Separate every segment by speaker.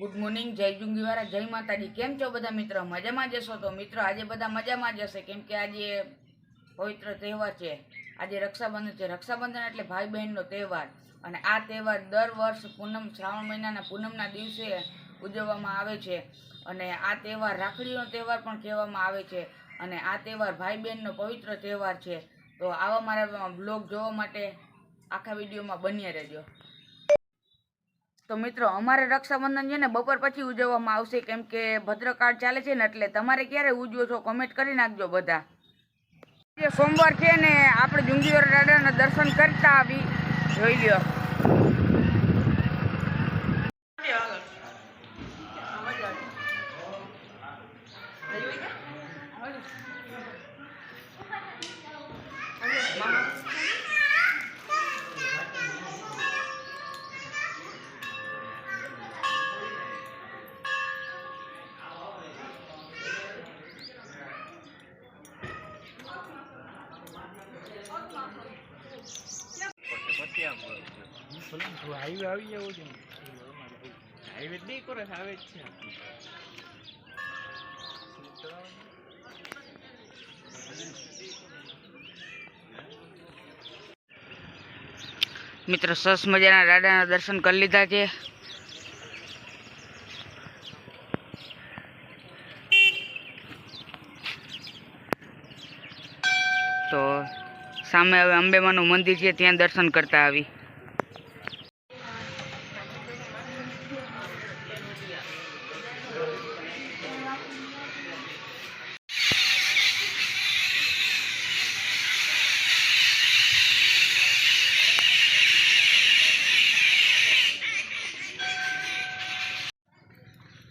Speaker 1: Good morning જય જુંગીવાળા જય માતાજી. કેમ છો બધા મિત્રો? મજામાં જશો તો? મિત્રો, આજે બધા મજામાં જશે કેમ કે આજે પવિત્ર તહેવાર છે. આજે રક્ષાબંધન છે. રક્ષાબંધન એટલે ભાઈ બહેનનો તહેવાર. અને આ તહેવાર દર વર્ષ પૂનમ, શ્રાવણ મહિનાના પૂનમના દિવસે ઉજવવામાં આવે છે. અને આ તહેવાર રાખડીનો તહેવાર પણ કહેવામાં આવે છે. અને આ તહેવાર ભાઈ બહેનનો પવિત્ર તહેવાર છે. તો આવા મારા બ્લોગ જોવા માટે આખા વિડીયોમાં બન્યા રહેજો. તો મિત્રો, અમારે રક્ષાબંધન છે ને બપોર પછી ઉજવવામાં આવશે, કેમ કે ભદ્રકાળ ચાલે છે ને એટલે તમારે ક્યારે ઉજવો છો કોમેન્ટ કરી નાખજો બધા. જે સોમવાર છે ને, આપણે જુંગીવર દાદાના દર્શન કરતા આવી. જોઈ લ્યો.
Speaker 2: હાઈવે આવી જવું છે. હાઈવે જ નહીં કરે આવે જ છે.
Speaker 1: મિત્રો સરસ મજાના દાદાના દર્શન કરી લીધા છે. તો સામે હવે અંબેમાનું મંદિર છે ત્યાં દર્શન કરતા આવી.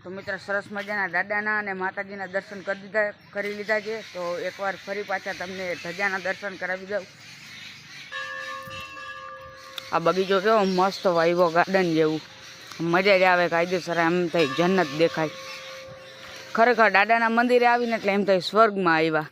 Speaker 1: તો મિત્ર, સરસ મજાના દાદાના અને માતાજીના દર્શન કરી દીધા, કરી લીધા છે. તો એકવાર ફરી પાછા તમને ધજાના દર્શન કરાવી દઉં. આ બગીચો કેવો મસ્ત વાયવો ગાર્ડન જેવું. મજા જ આવે, કાયદેસર એમ થાય, જન્નત દેખાય. ખરેખર દાદાના મંદિરે આવીને એટલે એમ થાય સ્વર્ગમાં આવ્યા.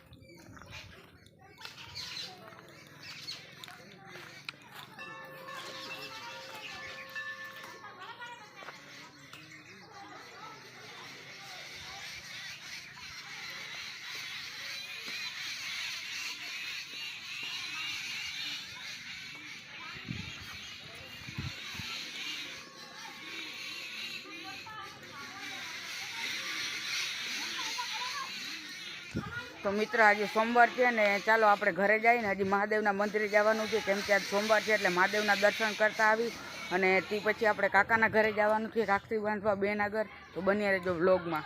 Speaker 1: તો મિત્ર, આજે સોમવાર છે ને, ચાલો આપણે ઘરે જઈને હજી મહાદેવના મંદિરે જવાનું છે. કેમ કે આજ સોમવાર છે એટલે મહાદેવના દર્શન કરતા આવી અને તે પછી આપણે કાકાના ઘરે જવાનું છે રાખડી બાંધવા બેન આગળ તો બની રહેજો વ્લોગમાં.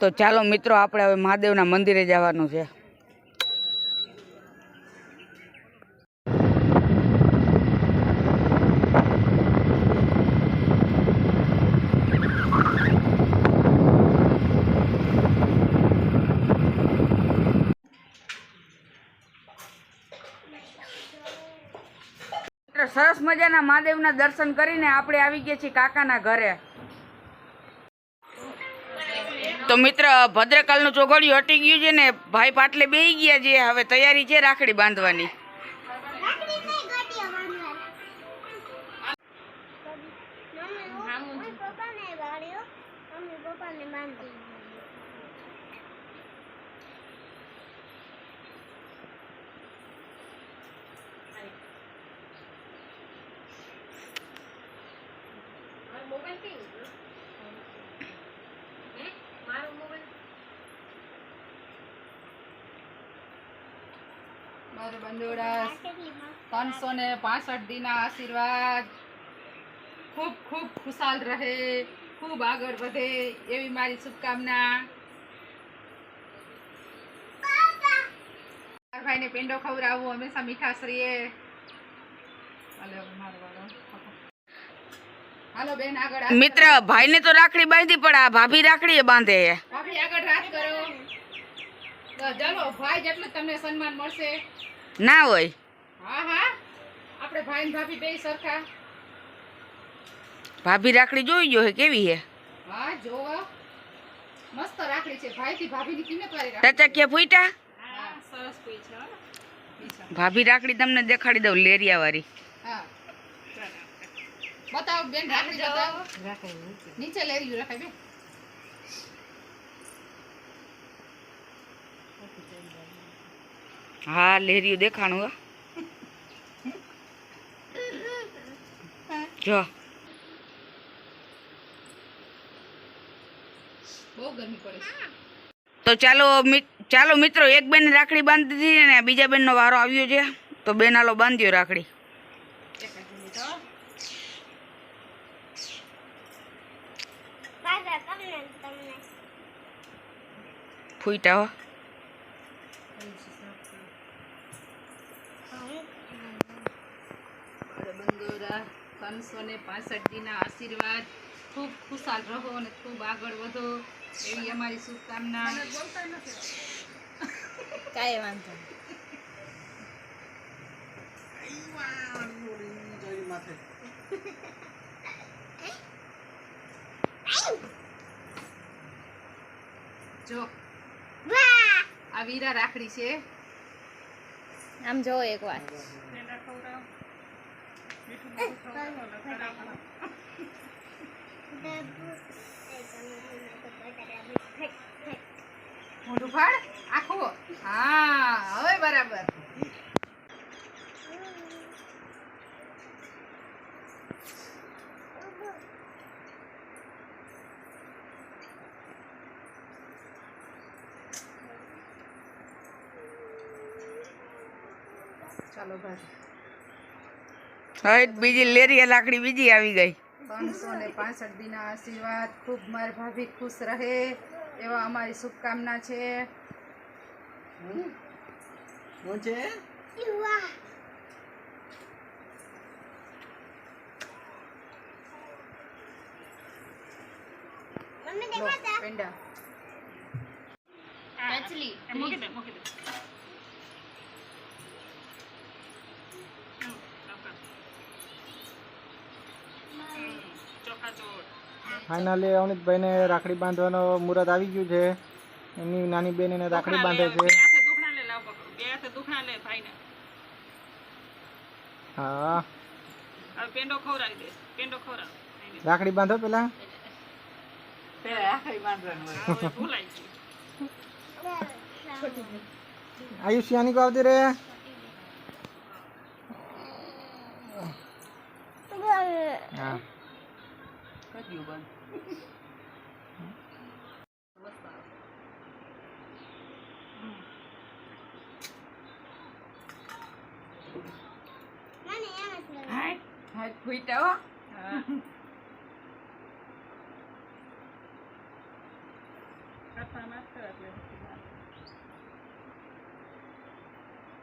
Speaker 1: તો ચાલો મિત્રો, આપણે હવે મહાદેવના મંદિરે જવાનું છે. સરસ મજાના મહાદેવના દર્શન કરીને આપણે આવી ગયા છીએ કાકાના ઘરે. તો મિત્ર ભદ્રકાલનું ચોઘડિયું હટી ગયું છે ને, ભાઈ પાટલે બેસી ગયા છે, હવે તૈયારી છે રાખડી બાંધવાની.
Speaker 3: મારો બંદોડા ત્રણસો ને પાસઠ દીના આશીર્વાદ. ખૂબ ખૂબ ખુશાલ રહે, ખૂબ આગળ વધે એવી મારી શુભકામના. ભાઈને પેંડો ખવડાવવું હંમેશા મીઠાશ્રીએ અલે મારો. હાલો ભાઈ ને
Speaker 1: મિત્ર તો રાખડી બાંધી પણ આ ભાભી રાખડી બાંધે છે.
Speaker 3: આગળ રાત કરો ચાલો ભાઈ જેટલું તમને સન્માન મળશે.
Speaker 1: ના હોય.
Speaker 3: હા હા. આપણે ભાઈ ને ભાભી બે સરખા.
Speaker 1: ભાભી રાખડી જોઈ જો કેવી હે
Speaker 3: હા જોવો. મસ્ત રાખડી છે. ભાઈ થી ભાભી ની કિંમત વાળી રાખડી.
Speaker 1: ટચકિયા ફૂટા
Speaker 3: હા સરસ કોઈ છે.
Speaker 1: ભાભી રાખડી તમને દેખાડી દઉં લેરિયા વાળી.
Speaker 3: હા. બતાવો બેન રાખડી બતાવો નીચે લેવી રખાય બેન
Speaker 1: હા લેરિયું દેખાણું હો જો
Speaker 3: બહુ ગરમી પડે છે
Speaker 1: તો ચાલો મિત- ચાલો મિત્રો એક બેન રાખડી બાંધી દીધી અને બીજા બેનનો વારો આવ્યો છે તો બેન આલો બાંધ્યો રાખડી.
Speaker 3: મિનિટ હો. બંદોરા ત્રણસો ને પાસઠ દીના આશીર્વાદ. ખૂબ ખુશાલ રહો અને ખૂબ આગળ વધો. એવી અમારી શુભકામના.
Speaker 4: કાંઈ વાંધો
Speaker 3: જો. આ વીરા રાખડી છે.
Speaker 4: આમ જો એક વાર.
Speaker 3: મોઢું ફાળ આખું હા હવે બરાબર. ચાલો ભાઈ.
Speaker 1: હવે બીજી લેરિયા લાકડી બીજી આવી ગઈ.
Speaker 3: ત્રણસો ને પાસઠ દીના આશીર્વાદ. ખૂબ મારી ભાભી ખુશ રહે એવા અમારી શુભકામના છે.
Speaker 4: વાહ મમ્મી
Speaker 3: પેંડા.
Speaker 4: મછલી
Speaker 2: મૂકી દે મૂકી દે.
Speaker 5: ફાઇનલી અવનીતભાઈને રાખડી બાંધવાનો મુહૂર્ત આવી ગયું છે. એમની નાની બેન એને રાખડી બાંધે છે. હા.
Speaker 2: એને.
Speaker 5: રાખડી બાંધો પેલા? આયુષ્યાની કો આવતી રે હા.
Speaker 1: કર્યું બંધ
Speaker 4: મને એમ જ લાગે.
Speaker 1: હા ફૂઈટા હો
Speaker 2: હાથમાં નાખતો એટલે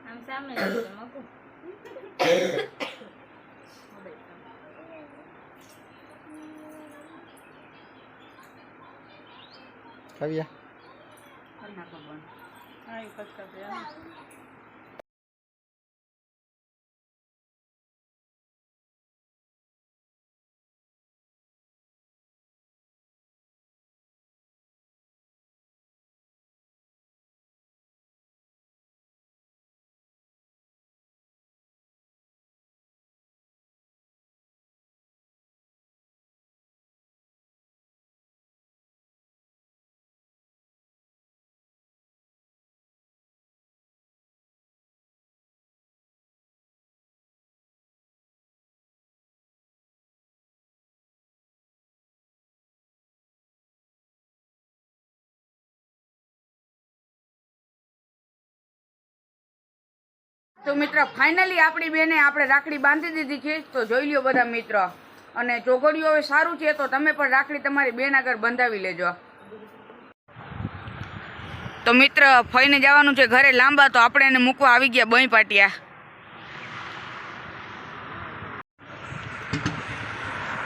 Speaker 4: આમ સામે જ છે, મૂકું.
Speaker 5: કવિયા
Speaker 1: તો મિત્રો ફાઇનલી આપણી બેને આપણે રાખડી બાંધી દીધી છે. તો જોઈ લ્યો બધા મિત્રો, અને ચોઘડિયું હવે સારું છે, તો તમે પણ રાખડી તમારી બેન આગળ બંધાવી લેજો. તો મિત્ર ફઈને જવાનું છે ઘરે લાંબા, તો આપણે એને મૂકવા આવી ગયા બઈ પાટિયા.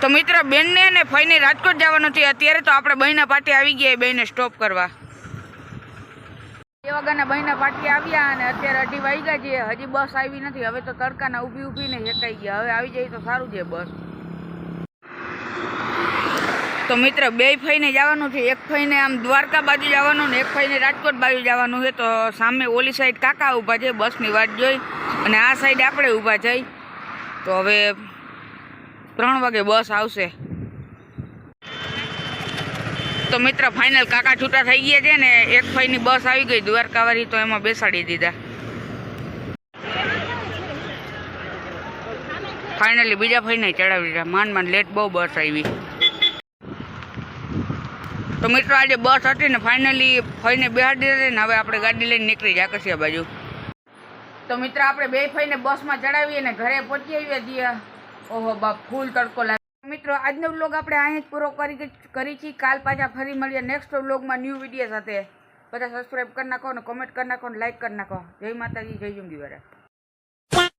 Speaker 1: તો મિત્ર, બેનને અને ફઈને રાજકોટ જવાનું છે. અત્યારે તો આપણે બહીના પાટિયા આવી ગયા બેને સ્ટોપ કરવા. બે વાગ્યાના બહીના પાટિયા આવ્યા અને અત્યારે અઢી વાગ્યા છે. હજી બસ આવી નથી. હવે તો તડકાના ઊભી ઊભીને હેકાઈ ગયા. હવે આવી જાય તો સારું છે બસ. તો મિત્ર, બે ફઈને જવાનું છે. એક ફઈને આમ દ્વારકા બાજુ જવાનું ને એક ફઈને રાજકોટ બાજુ જવાનું છે. તો સામે ઓલી સાઈડ કાકા ઊભા છે. બસની વાટ જોઈ અને આ સાઈડ આપણે ઊભા જઈ તો હવે ત્રણ વાગે બસ આવશે. તો મિત્ર ફાઇનલ કાકા છૂટા થઈ ગયા છે ને એક ફાઈની બસ આવી ગઈ, દ્વારકાવાળી તો એમાં બેસાડી દીધા. ફાઇનલી બીજા ફાઈને ચડાવી દીધા. માન માન લેટ બહુ બસ આવી. તો મિત્રો, આજે બસ હતી ને ફાઇનલી ફઈને બેહાડી દીધા ને હવે આપણે ગાડી લઈને નીકળી જાય કશી બાજુ. તો મિત્ર, આપણે બે ફઈને બસમાં ચડાવીએ ને ઘરે પહોંચી આવ્યા છીએ. ઓહો બાપ, ફૂલ તડકો લાગે મિત્રો, આજનો વ્લોગ આપણે અહીં જ પૂરો કરી કરી છીએ કાલ પાછા ફરી મળીએ નેક્સ્ટ વ્લોગમાં ન્યૂ વીડિયો સાથે. બધા સબસ્ક્રાઈબ કરી નાખો અને કોમેન્ટ કરી નાખો અને લાઈક કરી નાખો. જય માતાજી, જય જુંગી વાળા